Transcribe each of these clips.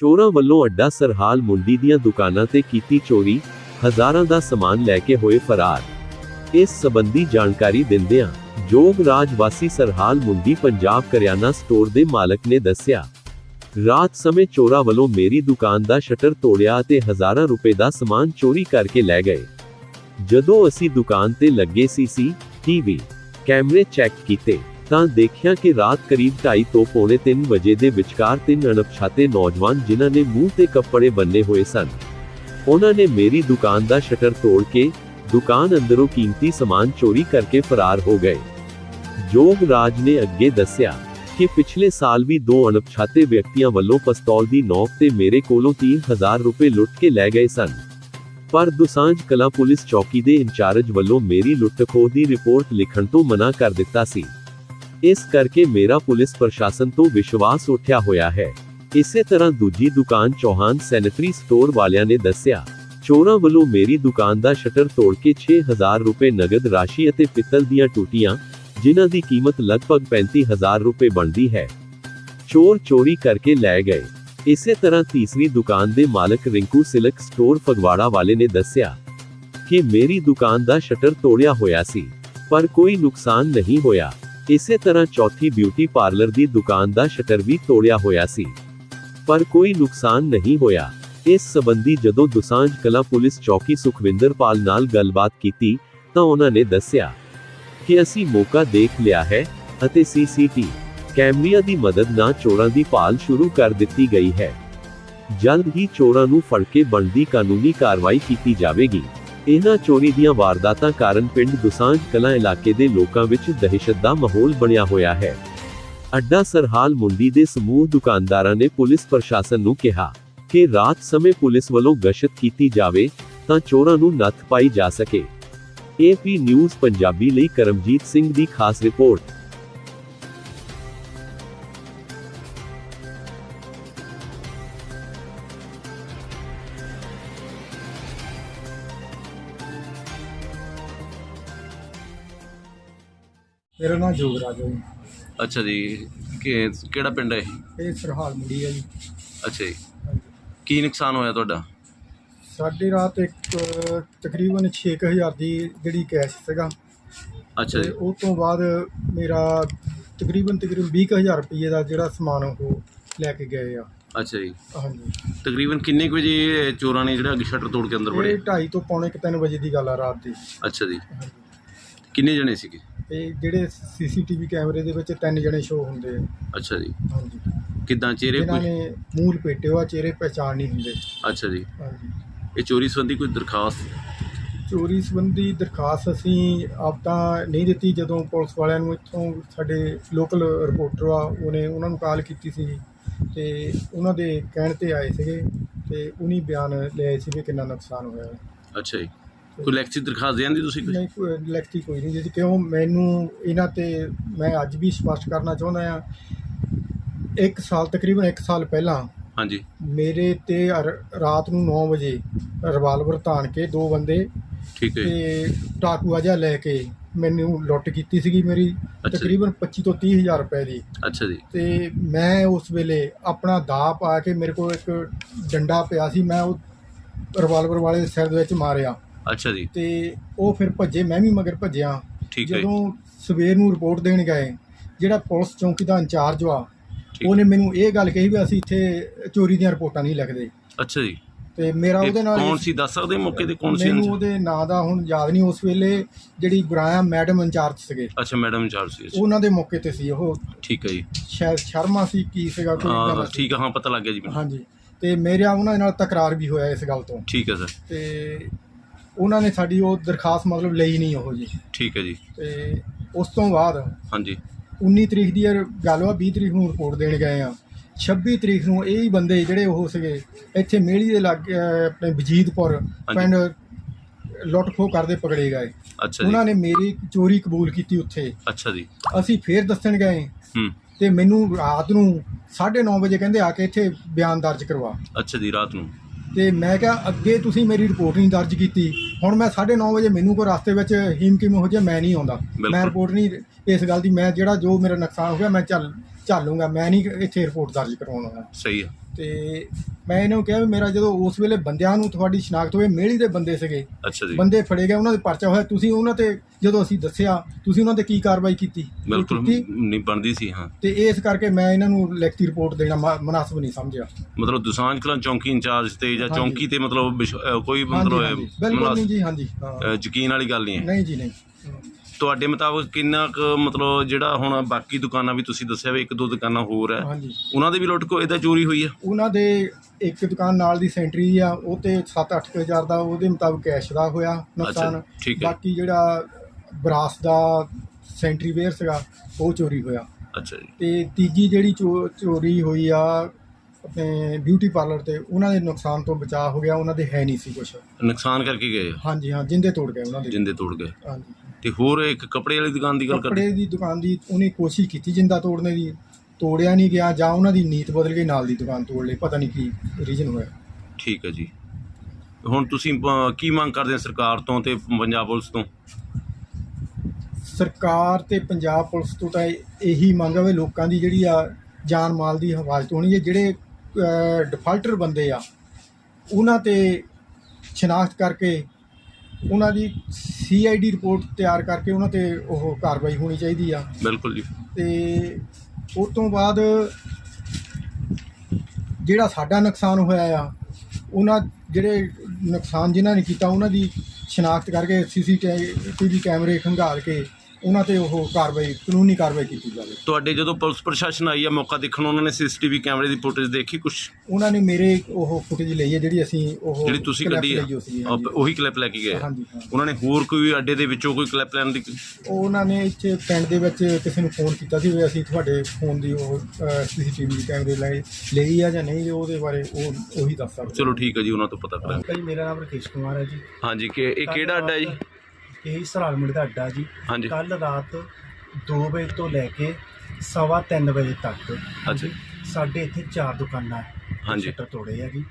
ਚੋਰਾਂ ਵੱਲੋਂ ਅੱਡਾ ਸਰਹਾਲ ਮੁੰਡੀ ਦੀਆਂ ਦੁਕਾਨਾਂ ਤੇ ਕੀਤੀ ਚੋਰੀ, ਹਜ਼ਾਰਾਂ ਦਾ ਸਮਾਨ ਲੈ ਕੇ ਹੋਏ ਫਰਾਰ। ਇਸ ਸੰਬੰਧੀ ਜਾਣਕਾਰੀ ਦਿੰਦਿਆਂ ਜੋਗ ਰਾਜ ਵਾਸੀ ਸਰਹਾਲ ਮੁੰਡੀ ਪੰਜਾਬ ਕਰਿਆਨਾ ਸਟੋਰ ਦੇ ਮਾਲਕ ਨੇ ਦੱਸਿਆ, ਰਾਤ ਸਮੇਂ ਚੋਰਾਂ ਵੱਲੋਂ ਮੇਰੀ ਦੁਕਾਨ ਦਾ ਸ਼ਟਰ ਤੋੜਿਆ ਅਤੇ ਹਜ਼ਾਰਾਂ ਰੁਪਏ ਦਾ ਸਮਾਨ ਚੋਰੀ ਕਰਕੇ ਲੈ ਗਏ। ਜਦੋਂ ਅਸੀਂ ਦੁਕਾਨ ਤੇ ਲੱਗੇ ਸੀ ਟੀਵੀ ਕੈਮਰੇ ਚੈੱਕ ਕੀਤੇ। ਤਾਂ ਦੇਖਿਆ ਕਿ ਰਾਤ ਕਰੀਬ 2:30 ਤੋਂ ਪੌਣੇ 3 ਵਜੇ ਦੇ ਵਿਚਕਾਰ ਤਿੰਨ ਅਣਪਛਾਤੇ ਨੌਜਵਾਨ ਜਿਨ੍ਹਾਂ ਨੇ ਮੂੰਹ ਤੇ ਕੱਪੜੇ ਬੰਨੇ ਹੋਏ ਸਨ। ਉਹਨਾਂ ਨੇ ਮੇਰੀ ਦੁਕਾਨ ਦਾ ਸ਼ਟਰ ਤੋੜ ਕੇ ਦੁਕਾਨ ਅੰਦਰੋਂ ਕੀਮਤੀ ਸਮਾਨ ਚੋਰੀ ਕਰਕੇ ਫਰਾਰ ਹੋ ਗਏ। ਜੋਗ ਰਾਜ ਨੇ ਅੱਗੇ ਦੱਸਿਆ ਕਿ ਪਿਛਲੇ ਸਾਲ ਵੀ ਦੋ ਅਣਪਛਾਤੇ ਵਿਅਕਤੀਆਂ ਵੱਲੋਂ ਪਿਸਤੌਲ ਦੀ ਨੋਕ ਤੇ ਮੇਰੇ ਕੋਲੋਂ 3000 ਰੁਪਏ ਲੁੱਟ ਕੇ ਲੈ ਗਏ ਸਨ। ਪਰ ਦੁਸਾਂਝ ਕਲਾ ਪੁਲਿਸ ਚੌਕੀ ਦੇ ਇੰਚਾਰਜ ਵੱਲੋਂ ਮੇਰੀ ਲੁੱਟਖੋਹ ਦੀ ਰਿਪੋਰਟ ਲਿਖਣ ਤੋਂ ਮਨਾ ਕਰ ਦਿੱਤਾ ਸੀ। ਇਸ ਕਰਕੇ ਮੇਰਾ ਪੁਲਿਸ ਪ੍ਰਸ਼ਾਸਨ ਤੋਂ ਵਿਸ਼ਵਾਸ ਉੱਠਿਆ ਹੋਇਆ ਹੈ। ਇਸੇ ਤਰ੍ਹਾਂ ਦੂਜੀ ਦੁਕਾਨ ਚੌਹਾਨ ਸੈਨੇਟਰੀ ਸਟੋਰ ਵਾਲਿਆਂ ਨੇ ਦੱਸਿਆ, ਚੋਰਾਂ ਵੱਲੋਂ ਮੇਰੀ ਦੁਕਾਨ ਦਾ ਸ਼ਟਰ ਤੋੜ ਕੇ 6000 ਰੁਪਏ ਨਗਦ ਰਾਸ਼ੀ ਅਤੇ ਪਿੱਤਲ ਦੀਆਂ ਟੂਟੀਆਂ, ਜਿਨ੍ਹਾਂ ਦੀ ਕੀਮਤ ਲਗਭਗ 35000 ਰੁਪਏ ਬਣਦੀ ਹੈ। ਚੋਰ ਚੋਰੀ ਕਰਕੇ ਲੈ ਗਏ। ਇਸੇ ਤਰ੍ਹਾਂ ਤੀਸਰੀ ਦੁਕਾਨ ਦੇ ਮਾਲਕ ਰਿੰਕੂ ਸਿਲਕ ਸਟੋਰ ਫਗਵਾੜਾ ਵਾਲੇ ਨੇ ਦੱਸਿਆ ਕਿ ਮੇਰੀ ਦੁਕਾਨ ਦਾ ਸ਼ਟਰ ਤੋੜਿਆ ਹੋਇਆ ਸੀ, ਪਰ ਕੋਈ ਨੁਕਸਾਨ ਨਹੀਂ ਹੋਇਆ। ਇਸੇ ਤਰ੍ਹਾਂ ਚੌਥੀ ਬਿਊਟੀ ਪਾਰਲਰ ਦੀ ਦੁਕਾਨ ਦਾ ਸ਼ਟਰ ਵੀ ਤੋੜਿਆ ਹੋਇਆ ਸੀ। ਪਰ ਕੋਈ ਨੁਕਸਾਨ ਨਹੀਂ ਹੋਇਆ। ਇਸ ਸਬੰਧੀ ਜਦੋਂ ਦੁਸਾਂਝ ਕਲਾ ਪੁਲਿਸ ਚੌਕੀ ਸੁਖਵਿੰਦਰਪਾਲ ਨਾਲ ਗੱਲਬਾਤ ਕੀਤੀ, ਤਾਂ ਉਹਨਾਂ ਨੇ ਦੱਸਿਆ ਕਿ ਅਸੀਂ ਮੌਕਾ ਦੇਖ ਲਿਆ ਹੈ ਅਤੇ ਸੀਸੀਟੀ ਕੈਮਰਿਆਂ ਦੀ ਮਦਦ ਨਾਲ ਚੋਰਾਂ ਦੀ ਭਾਲ ਸ਼ੁਰੂ ਕਰ ਦਿੱਤੀ ਗਈ ਹੈ। ਜਲਦ ਹੀ ਚੋਰਾਂ ਨੂੰ ਫੜ ਕੇ ਬਣਦੀ ਕਾਨੂੰਨੀ ਕਾਰਵਾਈ ਕੀਤੀ ਜਾਵੇਗੀ। ਇਹਨਾਂ ਚੋਰੀ ਦੀਆਂ ਵਾਰਦਾਤਾਂ ਕਾਰਨ ਪਿੰਡ ਦੁਸਾਂਝ ਕਲਾਂ ਇਲਾਕੇ ਦੇ ਲੋਕਾਂ ਵਿੱਚ ਦਹਿਸ਼ਤ ਦਾ ਮਾਹੌਲ ਬਣਿਆ ਹੋਇਆ ਹੈ। ਅੱਡਾ ਸਰਹਾਲ ਮੁੰਡੀ ਦੇ ਸਮੂਹ ਦੁਕਾਨਦਾਰਾਂ ਨੇ ਪੁਲਿਸ ਪ੍ਰਸ਼ਾਸਨ ਨੂੰ ਕਿਹਾ ਕਿ ਰਾਤ ਸਮੇਂ ਪੁਲਿਸ ਵੱਲੋਂ ਗਸ਼ਤ ਕੀਤੀ ਜਾਵੇ ਤਾਂ ਚੋਰਾਂ ਨੂੰ ਨੱਥ ਪਾਈ ਜਾ ਸਕੇ। ਏਪੀ ਨਿਊਜ਼ ਪੰਜਾਬੀ ਲਈ ਕਰਮਜੀਤ ਸਿੰਘ ਦੀ ਖਾਸ ਰਿਪੋਰਟ। ਮੇਰਾ ਨਾਮ ਜੋਗਰਾਜ ਹੈ ਜੀ। ਅੱਛਾ ਜੀ ਕਿ ਕਿਹੜਾ ਪਿੰਡ ਹੈ ਇਹ? ਇਹ ਸਰਹਾਲ ਮੁੰਡੀ ਹੈ ਜੀ। ਅੱਛਾ ਜੀ। ਕੀ ਨੁਕਸਾਨ ਹੋਇਆ ਤੁਹਾਡਾ? ਸਾਡੀ ਰਾਤ ਇੱਕ ਤਕਰੀਬਨ 6000 ਦੀ ਜਿਹੜੀ ਕੈਸ਼ ਸੀਗਾ। ਅੱਛਾ ਤੇ ਜੀ। ਉਹ ਤੋਂ ਬਾਅਦ ਮੇਰਾ ਤਕਰੀਬਨ ਤਕਰੀਬਨ 20000 ਰੁਪਏ ਦਾ ਜਿਹੜਾ ਸਮਾਨ ਉਹ ਲੈ ਕੇ ਗਏ ਆ। ਅੱਛਾ ਜੀ। ਹਾਂਜੀ। ਤਕਰੀਬਨ ਕਿੰਨੇ ਕੁ ਵਜੇ ਚੋਰਾਂ ਨੇ ਜਿਹੜਾ ਸ਼ਟਰ ਤੋੜ ਕੇ ਅੰਦਰ ਵੜੇ? ਇਹ 2:30 ਤੋਂ ਪੌਣੇ 3 ਵਜੇ ਦੀ ਗੱਲ ਆ ਰਾਤ ਦੀ। ਅੱਛਾ ਜੀ। ਕਿੰਨੇ ਜਣੇ ਸੀਗੇ? ਤੇ ਜਿਹੜੇ ਸੀਸੀਟੀਵੀ ਕੈਮਰੇ ਦੇ ਵਿੱਚ ਤਿੰਨ ਜਣੇ ਸ਼ੋ ਹੁੰਦੇ ਆ। ਅੱਛਾ ਜੀ। ਹਾਂਜੀ। ਕਿੱਦਾਂ ਚਿਹਰੇ ਜਿਨ੍ਹਾਂ ਕੋਈ? ਨੇ ਮੂੰਹ ਲਪੇਟੇ ਹੋਆ ਚਿਹਰੇ ਪਹਿਚਾਣ ਨਹੀਂ ਹੁੰਦੇ। ਅੱਛਾ ਜੀ। ਹਾਂਜੀ। ਇਹ ਚੋਰੀ ਸੰਬੰਧੀ ਕੋਈ ਦਰਖਾਸਤ? ਚੋਰੀ ਸੰਬੰਧੀ ਦਰਖਾਸਤ ਅਸੀਂ ਆਪ ਤਾਂ ਨਹੀਂ ਦਿੱਤੀ। ਜਦੋਂ ਪੁਲਿਸ ਵਾਲਿਆਂ ਨੂੰ ਇੱਥੋਂ ਸਾਡੇ ਲੋਕਲ ਰਿਪੋਰਟਰ ਆ ਉਹਨੇ ਉਹਨਾਂ ਨੂੰ ਕਾਲ ਕੀਤੀ ਸੀ ਤੇ ਉਹਨਾਂ ਦੇ ਕਹਿਣ ਤੇ ਆਏ ਸੀਗੇ ਤੇ ਉਨੀ ਬਿਆਨ ਲਏ ਸੀ ਵੀ ਕਿੰਨਾ ਨੁਕਸਾਨ ਹੋਇਆ। ਹੈ। ਅੱਛਾ ਜੀ। ਕੋਈ ਲੈਕਚਰ ਦਰਖਾਸਤ ਦੇ ਆਂਦੀ ਤੁਸੀਂ ਕੋਈ ਨਹੀਂ ਕੋਈ ਲਿਖਤੀ ਕੋਈ ਨਹੀਂ ਜਿਹਦੀ ਕਿਉਂ? ਮੈਨੂੰ ਇਹਨਾਂ ਤੇ ਮੈਂ ਅੱਜ ਵੀ ਸਪਸ਼ਟ ਕਰਨਾ ਚਾਹੁੰਦਾ ਆ ਇੱਕ ਸਾਲ ਤਕਰੀਬਨ ਇੱਕ ਸਾਲ ਪਹਿਲਾਂ ਹਾਂਜੀ। ਮੇਰੇ ਤੇ ਰ- ਰਾਤ ਨੂੰ 9 ਵਜੇ ਰਿਵਾਲਵਰ ਤਾਣ ਕੇ ਦੋ ਬੰਦੇ ਠੀਕ ਹੈ। ਜੀ ਤੇ ਟਾਕੂਆ ਜਿਹਾ ਲੈ ਕੇ ਮੈਨੂੰ ਲੁੱਟ ਕੀਤੀ ਸੀਗੀ ਮੇਰੀ ਜੀ। ਤਕਰੀਬਨ 25 ਤੋਂ 30 ਹਜ਼ਾਰ ਰੁਪਏ ਦੀ। ਅੱਛਾ ਜੀ। ਤੇ ਮੈਂ ਉਸ ਵੇਲੇ ਆਪਣਾ ਦਾ ਪਾ ਕੇ ਮੇਰੇ ਕੋਲ ਇੱਕ ਡੰਡਾ ਪਿਆ ਸੀ ਮੈਂ ਉਹ ਰਿਵਾਲਵਰ ਵਾਲੇ ਦੇ ਸਿਰ ਦੇ ਵਿੱਚ ਮਾਰਿਆ। ਅੱਛਾ ਜੀ। ਤੇ ਉਹ ਫਿਰ ਭੱਜੇ ਮੈਂ ਵੀ ਮਗਰ ਭੱਜਿਆ। ਠੀਕ ਹੈ ਜੀ। ਜਦੋਂ ਸਵੇਰ ਨੂੰ ਰਿਪੋਰਟ ਦੇਣ ਗਏ ਜਿਹੜਾ ਪੁਲਿਸ ਚੌਂਕੀ ਦਾ ਇੰਚਾਰਜ ਵਾ ਠੀਕ। ਉਹਨੇ ਮੈਨੂੰ ਇਹ ਗੱਲ ਕਹੀ ਵੀ ਅਸੀਂ ਇੱਥੇ ਚੋਰੀ ਦੀਆਂ ਰਿਪੋਰਟਾਂ ਨਹੀਂ ਲਿਖਦੇ। ਅੱਛਾ ਜੀ। ਤੇ ਮੇਰਾ ਇਹ ਉਹਦੇ ਨਾਲ ਕੌਣ ਸੀ ਦੱਸ ਸਕਦੇ ਮੌਕੇ ਤੇ ਕੌਣ ਸੀ ਮੈਨੂੰ ਉਹਦੇ ਨਾਂ ਦਾ ਹੁਣ ਯਾਦ ਨਹੀਂ ਉਸ ਵੇਲੇ ਜਿਹੜੀ ਗੁਰਾਇਆ ਮੈਡਮ ਇੰਚਾਰਜ ਸੀਗੇ। ਅੱਛਾ ਮੈਡਮ ਇੰਚਾਰਜ ਸੀ ਅੱਛਾ। ਉਹਨਾਂ ਦੇ ਮੌਕੇ ਤੇ ਸੀ ਉਹ। ਠੀਕ ਹੈ ਜੀ। ਸ਼ਾਇਦ ਸ਼ਰਮਾ ਸੀ ਕੀ ਸੀਗਾ ਕੋਈ ਏਦਾਂ ਹਾਂ ਸੀ। ਠੀਕ ਹੈ ਹਾਂ ਪਤਾ ਲੱਗ ਗਿਆ ਜੀ ਮੈਨੂੰ। ਹਾਂਜੀ। ਤੇ ਮੇਰਾ ਉਹਨਾਂ ਦੇ ਨਾਲ ਤਕਰਾਰ ਵੀ ਹੋਇਆ ਇਸ ਗੱਲ ਤੋਂ। ਠੀਕ ਹੈ ਸਰ। ਤੇ ਉਹਨਾਂ ਨੇ ਸਾਡੀ ਉਹ ਦਰਖਾਸਤ ਮਤਲਬ ਲਈ ਨਹੀਂ ਉਹ ਜੀ। ਠੀਕ ਹੈ ਜੀ। ਤੇ ਉਸ ਤੋਂ ਬਾਅਦ ਹਾਂਜੀ। 19 ਤਰੀਕ ਦੀ ਇਹ ਗੱਲ ਵਾ 20 ਤਰੀਕ ਨੂੰ ਰਿਪੋਰਟ ਦੇਣ ਗਏ ਆ। 26 ਤਰੀਕ ਨੂੰ ਇਹ ਹੀ ਬੰਦੇ ਜਿਹੜੇ ਉਹ ਸੀਗੇ ਇੱਥੇ ਮੇਲੀ ਦੇ ਲਾਗੇ ਅਹ, ਆਪਣੇ ਵਜੀਦਪੁਰ ਪਿੰਡ ਲੁੱਟ ਖੋਹ ਕਰਦੇ ਪਕੜੇ ਗਏ। ਅੱਛਾ ਜੀ। ਉਹਨਾਂ ਨੇ ਮੇਰੀ ਚੋਰੀ ਕਬੂਲ ਕੀਤੀ ਉੱਥੇ। ਅੱਛਾ ਜੀ। ਅਸੀਂ ਫੇਰ ਦੱਸਣ ਗਏ। ਹੂੰ। ਤੇ ਮੈਨੂੰ ਰਾਤ ਨੂੰ 9:30 ਵਜੇ ਕਹਿੰਦੇ ਆ ਕੇ ਇੱਥੇ ਬਿਆਨ ਦਰਜ ਕਰਵਾ। ਅੱਛਾ ਜੀ ਰਾਤ ਨੂੰ। ਤੇ ਮੈਂ ਕਿਹਾ ਅੱਗੇ ਤੁਸੀਂ ਮੇਰੀ ਰਿਪੋਰਟ ਨਹੀਂ ਦਰਜ ਕੀਤੀ। ਹੁਣ ਮੈਂ 9:30 ਵਜੇ ਮੈਨੂੰ ਕੋਈ ਰਸਤੇ ਵਿੱਚ ਹੀਮ ਕਿਮ ਹੋ ਜਾਏ ਮੈਂ ਨਹੀਂ ਆਉਂਦਾ। ਮੈਂ ਰਿਪੋਰਟ ਨਹੀਂ ਇਸ ਗੱਲ ਦੀ ਮੈਂ ਜਿਹੜਾ ਜੋ ਮੇਰਾ ਨੁਕਸਾਨ ਹੋ ਗਿਆ ਮੈਂ ਚੱਲ ਚੱਲੂਗਾ ਮੈਂ ਨਹੀਂ ਇੱਥੇ ਰਿਪੋਰਟ ਦਰਜ ਕਰਵਾਉਣਾ। ਸਹੀ ਹੈ। ਤੇ ਮੈਂ ਇਹਨਾਂ ਕਿਹਾ ਵੀ ਮੇਰਾ ਜਦੋਂ ਉਸ ਵੇਲੇ ਬੰਦਿਆਂ ਨੂੰ ਤੁਹਾਡੀ ਸ਼ਨਾਖਤ ਹੋਵੇ ਮੇਲੀ ਦੇ ਬੰਦੇ ਸੀਗੇ। ਬੰਦੇ ਫੜੇ ਗਏ ਉਹਨਾਂ ਦੇ ਪਰਚਾ ਹੋਇਆ। ਤੁਸੀਂ ਉਹਨਾਂ ਤੇ ਜਦੋਂ ਅਸੀਂ ਦੱਸਿਆ ਤੁਸੀਂ ਉਹਨਾਂ ਤੇ ਕੀ ਕਾਰਵਾਈ ਕੀਤੀ? ਬਿਲਕੁਲ ਨਹੀਂ ਬਣਦੀ ਸੀ ਹਾਂ। ਤੇ ਇਸ ਕਰਕੇ ਮੈਂ ਇਹਨਾਂ ਨੂੰ ਲਿਖਤੀ ਰਿਪੋਰਟ ਦੇਣਾ ਮ- ਮੁਨਾਸਬ ਨਹੀਂ ਸਮਝਿਆ। ਮਤਲਬ ਦੁਸਾਂਝ ਕਲਾਂ ਚੌਂਕੀ ਇੰਚਾਰਜ ਤੇ ਜਾਂ ਚੌਂਕੀ ਤੇ ਮਤਲਬ ਕੋਈ ਮਤਲਬ ਬਿਲਕੁਲ ਨਹੀਂ ਜੀ ਹਾਂਜੀ ਯਕੀਨ ਵਾਲੀ ਗੱਲ ਨਹੀਂ ਹੈ। ਨਹੀਂ ਜੀ ਨਹੀਂ। ਤੁਹਾਡੇ ਮੁਤਾਬਕ ਕਿੰਨਾ ਕੁ ਮਤਲਬ ਜਿਹੜਾ ਹੁਣ ਬਾਕੀ ਦੁਕਾਨਾਂ ਵੀ ਤੁਸੀਂ ਦੱਸਿਆ ਵੀ ਇੱਕ ਦੋ ਦੁਕਾਨਾਂ ਹੋਰ ਹੈ ਹਾਂਜੀ। ਉਹਨਾਂ ਦੇ ਵੀ ਲੁੱਟ ਕੋ ਇਹਦਾ ਚੋਰੀ ਹੋਈ ਹੈ ਉਹਨਾਂ ਦੇ ਇੱਕ ਦੁਕਾਨ ਨਾਲ ਦੀ ਸੈਂਟਰੀ ਆ ਉਹ ਤੇ 7-8 ਹਜ਼ਾਰ ਦਾ ਉਹਦੇ ਮੁਤਾਬਕ ਕੈਸ਼ ਦਾ ਹੋਇਆ ਨੁਕਸਾਨ। ਠੀਕ ਹੈ। ਬਾਕੀ ਜਿਹੜਾ ਬਰਾਸ ਦਾ ਸੈਂਟਰੀ ਵੇਅਰ ਸੀਗਾ ਉਹ ਚੋਰੀ ਹੋਇਆ। ਅੱਛਾ ਜੀ। ਤੇ ਤੀਜੀ ਜਿਹੜੀ ਚੋ- ਚੋਰੀ ਹੋਈ ਆ ਆਪਣੇ ਬਿਊਟੀ ਪਾਰਲਰ ਤੇ ਉਹਨਾਂ ਦੇ ਨੁਕਸਾਨ ਤੋਂ ਬਚਾਅ ਹੋ ਗਿਆ ਉਹਨਾਂ ਦੇ ਹੈ ਨਹੀਂ ਸੀ ਕੁਝ ਨੁਕਸਾਨ ਕਰਕੇ ਗਏ ਆ, ਹਾਂਜੀ ਹਾਂ ਜਿੰਦੇ ਤੋੜ ਗਏ ਉਹਨਾਂ ਦੇ। ਜਿੰਦੇ ਤੋੜ ਗਏ। ਹਾਂਜੀ। ਤੇ ਹੋਰ ਇੱਕ ਕੱਪੜੇ ਵਾਲੀ ਦੁਕਾਨ ਦੀ ਗੱਲ ਕਰਦੇ ਕੱਪੜੇ ਦੀ ਦੁਕਾਨ ਦੀ ਉਹਨੇ ਕੋਸ਼ਿਸ਼ ਕੀਤੀ ਜਿੰਦਾ ਤੋੜਨੇ ਦੀ ਤੋੜਿਆ ਨਹੀਂ ਗਿਆ ਜਾਂ ਉਹਨਾਂ ਦੀ ਨੀਤ ਬਦਲ ਗਈ ਨਾਲ ਦੀ ਦੁਕਾਨ ਤੋੜ ਲਈ ਪਤਾ ਨਹੀਂ ਕੀ ਰੀਜਨ ਹੋਇਆ। ਠੀਕ ਹੈ ਜੀ। ਹੁਣ ਤੁਸੀਂ ਅਹ, ਕੀ ਮੰਗ ਕਰਦੇ ਹੋ ਸਰਕਾਰ ਤੋਂ ਤੇ ਪੰਜਾਬ ਪੁਲਿਸ ਤੋਂ? ਸਰਕਾਰ ਤੇ ਪੰਜਾਬ ਪੁਲਿਸ ਤੋਂ ਤਾਂ ਇਹ- ਇਹੀ ਮੰਗ ਹੈ ਵੀ ਲੋਕਾਂ ਦੀ ਜਿਹੜੀ ਆ ਜਾਨ ਮਾਲ ਦੀ ਹਿਫਾਜ਼ਤ ਹੋਣੀ ਹੈ। ਜਿਹੜੇ ਡਿਫਾਲਟਰ ਬੰਦੇ ਆ ਉਹਨਾਂ ਤੇ ਸ਼ਨਾਖਤ ਕਰਕੇ ਉਹਨਾਂ ਦੀ ਸੀਆਈਡੀ ਰਿਪੋਰਟ ਤਿਆਰ ਕਰਕੇ ਉਹਨਾਂ ਤੇ ਉਹ ਕਾਰਵਾਈ ਹੋਣੀ ਚਾਹੀਦੀ ਆ। ਬਿਲਕੁਲ ਜੀ। ਤੇ ਉਸ ਤੋਂ ਬਾਅਦ ਜਿਹੜਾ ਸਾਡਾ ਨੁਕਸਾਨ ਹੋਇਆ ਆ ਉਹਨਾਂ ਜਿਹੜੇ ਨੁਕਸਾਨ ਜਿਨ੍ਹਾਂ ਨੇ ਕੀਤਾ ਉਹਨਾਂ ਦੀ ਸ਼ਨਾਖਤ ਕਰਕੇ ਸੀਸੀਟੀਵੀ ਕੈਮਰੇ ਖੰਗਾਲ ਕੇ ਉਹਨਾਂ ਤੇ ਉਹ ਕਾਰਵਾਈ ਕਾਨੂੰਨੀ ਕਾਰਵਾਈ ਕੀਤੀ ਜਾਵੇ। ਤੁਹਾਡੇ ਜਦੋਂ ਪੁਲਿਸ ਪ੍ਰਸ਼ਾਸਨ ਆਈ ਆ ਮੌਕਾ ਦੇਖਣ ਉਹਨਾਂ ਨੇ ਸੀਸੀਟੀਵੀ ਕੈਮਰੇ ਦੀ ਫੁਟੇਜ ਦੇਖੀ ਕੁਝ ਉਹਨਾਂ ਨੇ ਮੇਰੇ ਉਹ ਫੁਟੇਜ ਲਈ ਹੈ ਜਿਹੜੀ ਅਸੀਂ ਉਹ ਜਿਹੜੀ ਤੁਸੀਂ clip ਕੱਢੀ ਆ? ਲਈ ਹੋਈ ਸੀ, ਆਪ- ਹਾਂਜੀ। ਉਹੀ ਕਲਿੱਪ ਲੈ ਕੇ ਗਏ ਆ। ਹਾਂਜੀ ਹਾਂ। ਉਹਨਾਂ ਨੇ ਹੋਰ ਕੋਈ ਅੱਡੇ ਦੇ ਵਿੱਚੋਂ ਕੋਈ ਕਲਿੱਪ ਲੈਣ ਦੀ? ਉਹਨਾਂ ਨੇ ਇੱਥੇ ਪਿੰਡ ਦੇ ਵਿੱਚ ਕਿਸੇ ਨੂੰ ਫੋਨ ਕੀਤਾ ਸੀ ਵੀ ਅਸੀਂ ਤੁਹਾਡੇ ਫੋਨ ਦੀ ਉਹ ਸੀਸੀਟੀਵੀ ਕੈਮਰੇ ਲਈ ਲਈ ਆ ਜਾਂ ਨਹੀਂ ਉਹਦੇ ਬਾਰੇ ਉਹ ਉਹੀ ਦੱਸ ਸਕਦੇ ਚਲੋ ਠੀਕ ਹੈ ਜੀ ਉਹਨਾਂ ਤੋਂ ਪਤਾ ਕਰਾਂਗੇ। ਭਾਈ ਮੇਰਾ ਨਾਮ ਰਕੇਸ਼ ਕੁਮਾਰ ਹੈ ਜੀ। ਹਾਂਜੀ ਕਿ ਇਹ ਕਿਹੜਾ ਅੱਡਾ ਜੀ? ਇਹ ਸਰਾਲ ਮਿੰਟ ਦਾ ਅੱਡਾ ਜੀ। ਹਾਂਜੀ। ਕੱਲ ਰਾਤ 2 ਵਜੇ ਤੋਂ ਲੈ ਕੇ ਸਵਾ ਤਿੰਨ ਵਜੇ ਤੱਕ ਅੱਛਾ। ਜੀ। ਸਾਡੇ ਇੱਥੇ ਚਾਰ ਦੁਕਾਨਾਂ ਹਾਂਜੀ। ਸ਼ਟਰ ਤੋੜੇ ਆ ਜੀ।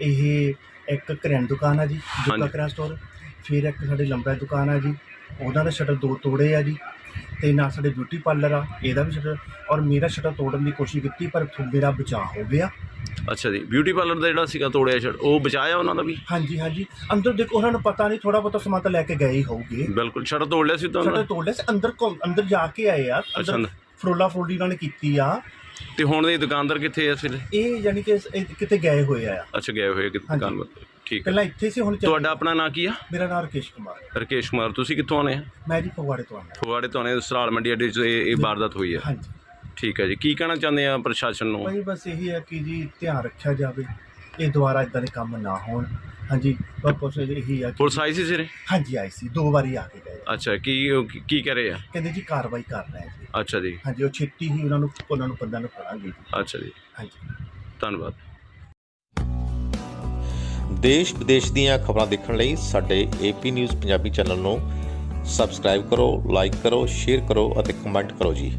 ਇਹ ਇੱਕ ਕਰਿਆਨ ਦੁਕਾਨ ਆ ਜੀ ਦੁੱਕਾ ਹਾਂਜੀ। ਕਰਿਆਨ ਸਟੋਰ ਫਿਰ ਇੱਕ ਸਾਡੇ ਲੰਬਾ ਦੁਕਾਨ ਆ ਜੀ। ਉਹਨਾਂ ਦਾ ਸ਼ਟਰ ਦੋ ਤੋੜੇ ਆ ਜੀ। ਤੇ ਨਾਲ ਸਾਡੇ ਬਿਊਟੀ ਪਾਰਲਰ ਆ ਇਹਦਾ ਵੀ ਸ਼ਟਰ। ਔਰ ਮੇਰਾ ਸ਼ਟਰ ਤੋੜਨ ਦੀ ਕੋਸ਼ਿਸ਼ ਕੀਤੀ ਪਰ ਫਿਰ ਮੇਰਾ ਬਚਾਅ ਹੋ ਗਿਆ। ਅੱਛਾ ਜੀ ਬਿਊਟੀ ਪਾਰਲਰ ਦਾ ਜਿਹੜਾ ਸੀਗਾ ਤੋੜਿਆ ਛੜ ਉਹ ਬਚਾਇਆ ਉਹਨਾਂ ਦਾ ਵੀ? ਹਾਂਜੀ ਹਾਂਜੀ। ਅੰਦਰ ਦੇਖੋ ਉਹਨਾਂ ਨੂੰ ਪਤਾ ਨਹੀਂ ਥੋੜਾ ਬਹੁਤਾ ਸਮਾਨ ਤਾਂ ਲੈ ਕੇ ਗਏ ਹੀ ਹੋਊਗੇ। ਬਿਲਕੁਲ ਛੜ ਤੋੜ ਲਿਆ ਸੀ ਤਾਂ ਸਾਡਾ ਤੋੜ ਲਿਆ ਸੀ ਅੰਦਰ ਘੁੰਮ- ਅੰਦਰ ਜਾ ਕੇ ਆਏ ਆ ਅੱਛਾ, ਅੰਦਰ। ਫਰੋਲਾ ਫਰੋਲੀ ਉਹਨਾਂ ਨੇ ਕੀਤੀ ਆ। ਤੇ ਹੁਣ ਇਹ ਦੁਕਾਨਦਾਰ ਕਿੱਥੇ ਆ ਫਿਰ? ਇਹ ਯਾਨੀ ਕਿ ਇਹ ਕਿਤੇ ਗਏ ਹੋਏ ਆ। ਅੱਛਾ ਗਏ ਹੋਏ ਕਿਤੇ ਹਾਂਜੀ। ਦੁਕਾਨ ਵੱਲ। ਠੀਕ ਹੈ। ਪਹਿਲਾਂ ਇੱਥੇ ਸੀ ਹੁਣ ਚੱਲ- ਤੁਹਾਡਾ ਆਪਣਾ ਨਾਂ ਕੀ ਆ? ਮੇਰਾ ਨਾਮ ਰਕੇਸ਼ ਕੁਮਾਰ। ਰਕੇਸ਼ ਕੁਮਾਰ ਤੁਸੀਂ ਕਿੱਥੋਂ ਆਨੇ ਆ? ਮੈਂ ਜੀ ਫਗਵਾੜੇ ਤੋਂ ਆਇਆ ਫਗਵਾੜੇ ਤੋਂ ਆਨੇ ਸਰਾਲ ਮੰਡੀ ਅੱਡੇ 'ਚ ਇਹ ਇਹ ਵਾਰਦਾਤ ਹੋਈ ਹੈ ਹਾਂਜੀ। ਠੀਕ ਹੈ ਜੀ। ਕੀ ਕਹਿਣਾ ਚਾਹੁੰਦੇ ਆ ਪ੍ਰਸ਼ਾਸਨ ਨੂੰ? ਭਾਈ ਬਸ ਇਹੀ ਹੈ ਕਿ ਜੀ ਧਿਆਨ ਰੱਖਿਆ ਜਾਵੇ ਇਹ ਦੁਬਾਰਾ ਇਦਾਂ ਦੇ ਕੰਮ ਨਾ ਹੋਣ। ਹਾਂਜੀ ਬਸ ਇਹੀ ਹੈ ਕਿ- ਪੁਲਿਸ ਆਈ ਸੀ ਸਿਰੇ? ਹਾਂਜੀ ਆਈ ਸੀ। ਦੋ ਵਾਰੀ ਆ ਕੇ ਗਏ। ਅੱਛਾ ਕੀ ਕੀ- ਕੀ ਕਹਿ ਰਹੇ ਆ? ਕਹਿੰਦੇ ਜੀ ਕਾਰਵਾਈ ਕਰ ਰਹੇ ਜੀ। ਅੱਛਾ ਜੀ। ਹਾਂਜੀ ਉਹ ਛੇਤੀ ਹੀ ਉਹਨਾਂ ਨੂੰ ਉਹਨਾਂ ਨੂੰ ਬੰਦਿਆਂ ਨੂੰ ਫੜਾਂਗੇ ਜੀ। ਅੱਛਾ ਜੀ। ਹਾਂਜੀ। ਧੰਨਵਾਦ। ਦੇਸ਼ ਵਿਦੇਸ਼ ਦੀਆਂ ਖਬਰਾਂ ਦੇਖਣ ਲਈ ਸਾਡੇ ਏਪੀ ਨਿਊਜ਼ ਪੰਜਾਬੀ ਚੈਨਲ ਨੂੰ ਸਬਸਕ੍ਰਾਈਬ ਕਰੋ ਲਾਈਕ ਕਰੋ ਸ਼ੇਅਰ ਕਰੋ ਅਤੇ ਕਮੈਂਟ ਕਰੋ ਜੀ।